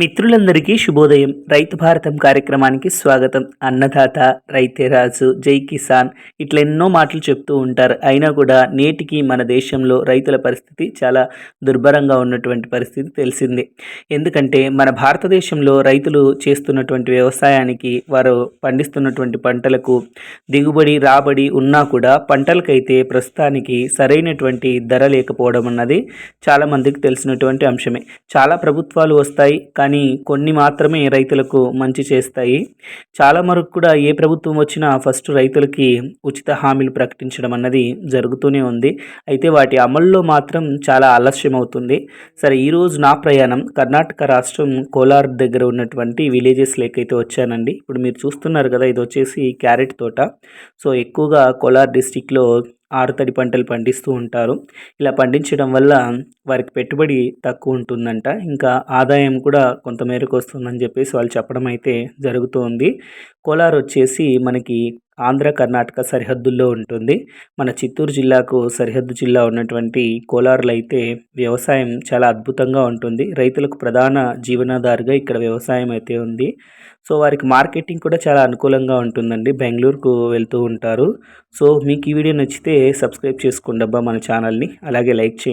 మిత్రులందరికీ శుభోదయం. రైతు భారతం కార్యక్రమానికి స్వాగతం. అన్నదాత రైతే రాజు జై కిసాన్ ఇట్లా ఎన్నో మాటలు చెప్తూ ఉంటారు. అయినా కూడా నేటికి మన దేశంలో రైతుల పరిస్థితి చాలా దుర్భరంగా ఉన్నటువంటి పరిస్థితి తెలిసిందే. ఎందుకంటే మన భారతదేశంలో రైతులు చేస్తున్నటువంటి వ్యవసాయానికి వారు పండిస్తున్నటువంటి పంటలకు దిగుబడి రాబడి ఉన్నా కూడా పంటలకైతే ప్రస్తుతానికి సరైనటువంటి ధర లేకపోవడం అన్నది చాలామందికి తెలిసినటువంటి అంశమే. చాలా ప్రభుత్వాలు వస్తాయి కానీ కానీ కొన్ని మాత్రమే రైతులకు మంచి చేస్తాయి. చాలా మరకు కూడా ఏ ప్రభుత్వం వచ్చినా ఫస్ట్ రైతులకి ఉచిత హామీలు ప్రకటించడం అన్నది జరుగుతూనే ఉంది. అయితే వాటి అమల్లో మాత్రం చాలా ఆలస్యం అవుతుంది. సరే ఈరోజు నా ప్రయాణం కర్ణాటక రాష్ట్రం కోలార్ దగ్గర ఉన్నటువంటి విలేజెస్ లేకైతే వచ్చానండి. ఇప్పుడు మీరు చూస్తున్నారు కదా ఇది వచ్చేసి క్యారెట్ తోట. సో ఎక్కువగా కోలార్ డిస్టిక్లో ఆరుతడి పంటలు పండిస్తూ ఉంటారు. ఇలా పండించడం వల్ల వారికి పెట్టుబడి తక్కువ ఉంటుందంట. ఇంకా ఆదాయం కూడా కొంతమేరకు వస్తుందని చెప్పేసి వాళ్ళు చెప్పడం అయితే జరుగుతోంది. కోలార్ వచ్చేసి మనకి ఆంధ్ర కర్ణాటక సరిహద్దుల్లో ఉంటుంది. మన చిత్తూరు జిల్లాకు సరిహద్దు జిల్లా ఉన్నటువంటి కోలార్లు అయితే వ్యవసాయం చాలా అద్భుతంగా ఉంటుంది. రైతులకు ప్రధాన జీవనాధారిగా ఇక్కడ వ్యవసాయం అయితే ఉంది. సో వారికి మార్కెటింగ్ కూడా చాలా అనుకూలంగా ఉంటుందండి. బెంగళూరుకు వెళ్తూ ఉంటారు. సో మీకు ఈ వీడియో నచ్చితే సబ్స్క్రైబ్ చేసుకోండి అబ్బా మన ఛానల్ని. అలాగే లైక్ చేయండి.